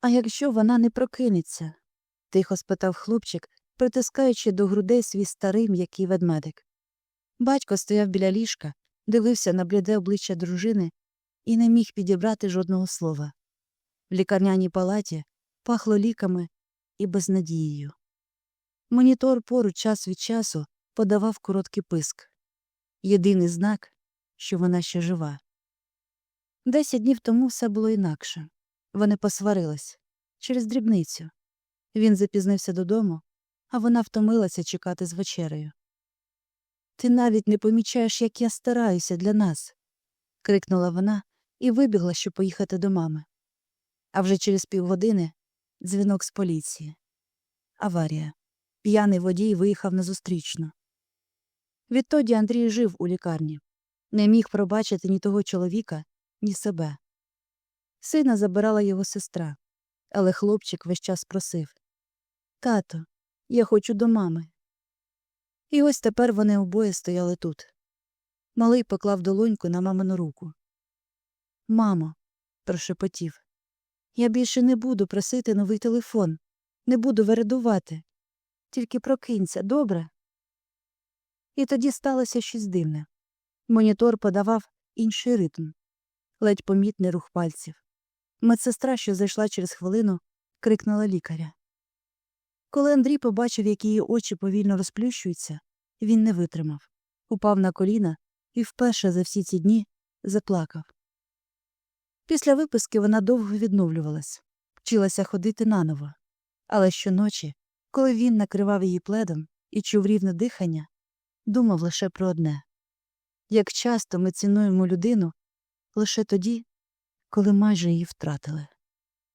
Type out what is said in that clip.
А якщо вона не прокинеться? тихо спитав хлопчик, притискаючи до грудей свій старий м'який ведмедик. Батько стояв біля ліжка, дивився на бліде обличчя дружини і не міг підібрати жодного слова. В лікарняній палаті пахло ліками і безнадією. Монітор поруч час від часу подавав короткий писк. Єдиний знак, що вона ще жива. Десять днів тому все було інакше. Вони посварились через дрібницю. Він запізнився додому, а вона втомилася чекати з вечерею. Ти навіть не помічаєш, як я стараюся для нас. крикнула вона і вибігла, щоб поїхати до мами. А вже через півгодини дзвінок з поліції. Аварія. П'яний водій виїхав на зустрічну. Відтоді Андрій жив у лікарні, не міг пробачити ні того чоловіка, ні себе. Сина забирала його сестра, але хлопчик весь час просив Тато, я хочу до мами. І ось тепер вони обоє стояли тут. Малий поклав долоньку на мамину руку. Мамо, прошепотів, я більше не буду просити новий телефон, не буду вередувати. Тільки прокинься, добре? І тоді сталося щось дивне. Монітор подавав інший ритм, ледь помітний рух пальців. Медсестра, що зайшла через хвилину, крикнула лікаря. Коли Андрій побачив, як її очі повільно розплющуються, він не витримав, упав на коліна і вперше за всі ці дні заплакав. Після виписки вона довго відновлювалась, вчилася ходити наново, але щоночі, коли він накривав її пледом і чув рівне дихання, думав лише про одне як часто ми цінуємо людину лише тоді, коли майже її втратили.